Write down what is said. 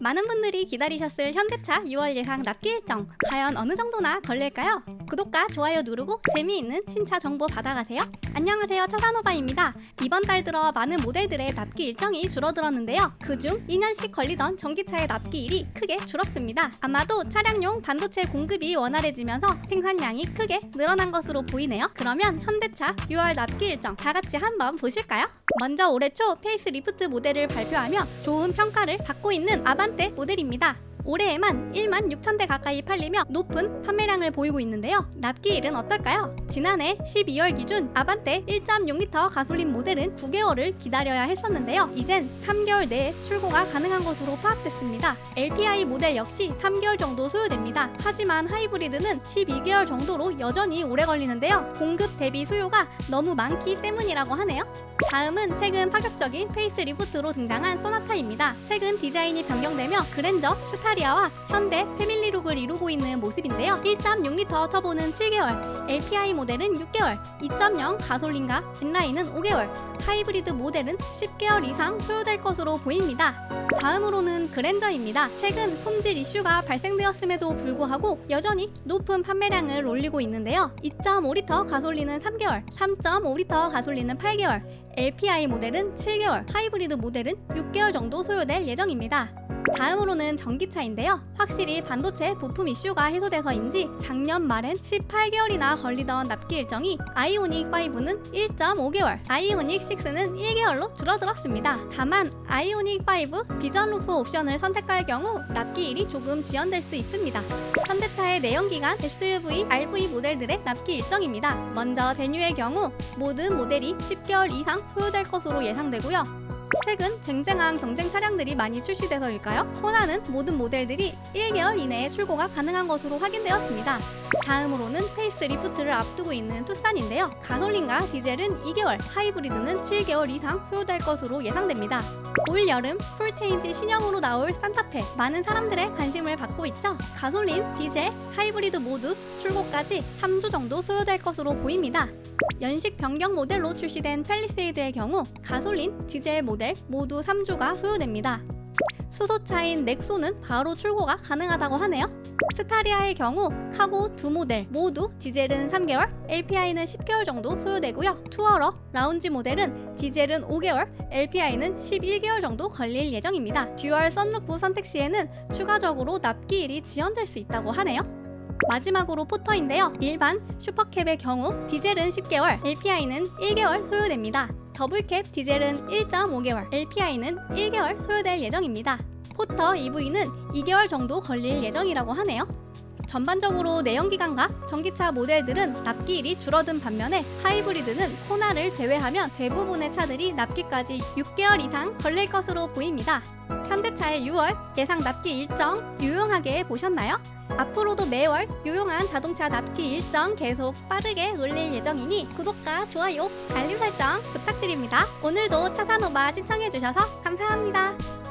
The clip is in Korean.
많은 분들이 기다리셨을 현대차 6월 예상 납기 일정 과연 어느 정도나 걸릴까요? 구독과 좋아요 누르고 재미있는 신차 정보 받아가세요. 안녕하세요 차산오바입니다. 이번 달 들어 많은 모델들의 납기 일정이 줄어들었는데요. 그중 2년씩 걸리던 전기차의 납기일이 크게 줄었습니다. 아마도 차량용 반도체 공급이 원활해지면서 생산량이 크게 늘어난 것으로 보이네요. 그러면 현대차 6월 납기 일정 다 같이 한번 보실까요? 먼저 올해 초 페이스 리프트 모델을 발표하며 좋은 평가를 받고 있는 아 반떼 모델입니다. 올해에만 1만 6천 대 가까이 팔리며 높은 판매량을 보이고 있는데요. 납기일은 어떨까요? 지난해 12월 기준 아반떼 1.6L 가솔린 모델은 9개월을 기다려야 했었는데요. 이젠 3개월 내에 출고가 가능한 것으로 파악됐습니다. LPI 모델 역시 3개월 정도 소요됩니다. 하지만 하이브리드는 12개월 정도로 여전히 오래 걸리는데요. 공급 대비 수요가 너무 많기 때문이라고 하네요. 다음은 최근 파격적인 페이스 리프트로 등장한 소나타입니다. 최근 디자인이 변경되며 그랜저, 스타리아와 현대 패밀리 룩을 이루고 있는 모습인데요. 1.6L 터보는 7개월, LPI 모델은 6개월, 2.0 가솔린과 엔라인은 5개월, 하이브리드 모델은 10개월 이상 소요될 것으로 보입니다. 다음으로는 그랜저입니다. 최근 품질 이슈가 발생되었음에도 불구하고 여전히 높은 판매량을 올리고 있는데요. 2.5L 가솔린은 3개월, 3.5L 가솔린은 8개월, LPI 모델은 7개월, 하이브리드 모델은 6개월 정도 소요될 예정입니다. 다음으로는 전기차인데요. 확실히 반도체 부품 이슈가 해소돼서인지 작년 말엔 18개월이나 걸리던 납기 일정이 아이오닉 5는 1.5개월, 아이오닉 6는 1개월로 줄어들었습니다. 다만 아이오닉 5 비전 루프 옵션을 선택할 경우 납기일이 조금 지연될 수 있습니다. 현대차의 내연기관 SUV, RV 모델들의 납기 일정입니다. 먼저 베뉴의 경우 모든 모델이 10개월 이상 소요될 것으로 예상되고요. 최근 쟁쟁한 경쟁 차량들이 많이 출시돼서일까요? 호나는 모든 모델들이 1개월 이내에 출고가 가능한 것으로 확인되었습니다. 다음으로는 페이스 리프트를 앞두고 있는 투싼인데요. 가솔린과 디젤은 2개월, 하이브리드는 7개월 이상 소요될 것으로 예상됩니다. 올 여름 풀체인지 신형으로 나올 산타페 많은 사람들의 관심을 받고 있죠. 가솔린, 디젤, 하이브리드 모두 출고까지 3주 정도 소요될 것으로 보입니다. 연식 변경 모델로 출시된 펠리세이드의 경우 가솔린, 디젤 모델 모두 3주가 소요됩니다. 수소차인 넥소는 바로 출고가 가능하다고 하네요. 스타리아의 경우 카고 두 모델 모두 디젤은 3개월, LPI는 10개월 정도 소요되고요. 투어러, 라운지 모델은 디젤은 5개월, LPI는 11개월 정도 걸릴 예정입니다. 듀얼 썬루프 선택 시에는 추가적으로 납기일이 지연될 수 있다고 하네요. 마지막으로 포터인데요. 일반 슈퍼캡의 경우 디젤은 10개월, LPI는 1개월 소요됩니다. 더블캡 디젤은 1.5개월, LPI는 1개월 소요될 예정입니다. 포터 EV는 2개월 정도 걸릴 예정이라고 하네요. 전반적으로 내연기관과 전기차 모델들은 납기일이 줄어든 반면에 하이브리드는 코나를 제외하면 대부분의 차들이 납기까지 6개월 이상 걸릴 것으로 보입니다. 현대차의 6월 예상 납기 일정 유용하게 보셨나요? 앞으로도 매월 유용한 자동차 납기 일정 계속 빠르게 올릴 예정이니 구독과 좋아요, 알림 설정 부탁드립니다. 오늘도 차산오바 신청해주셔서 감사합니다.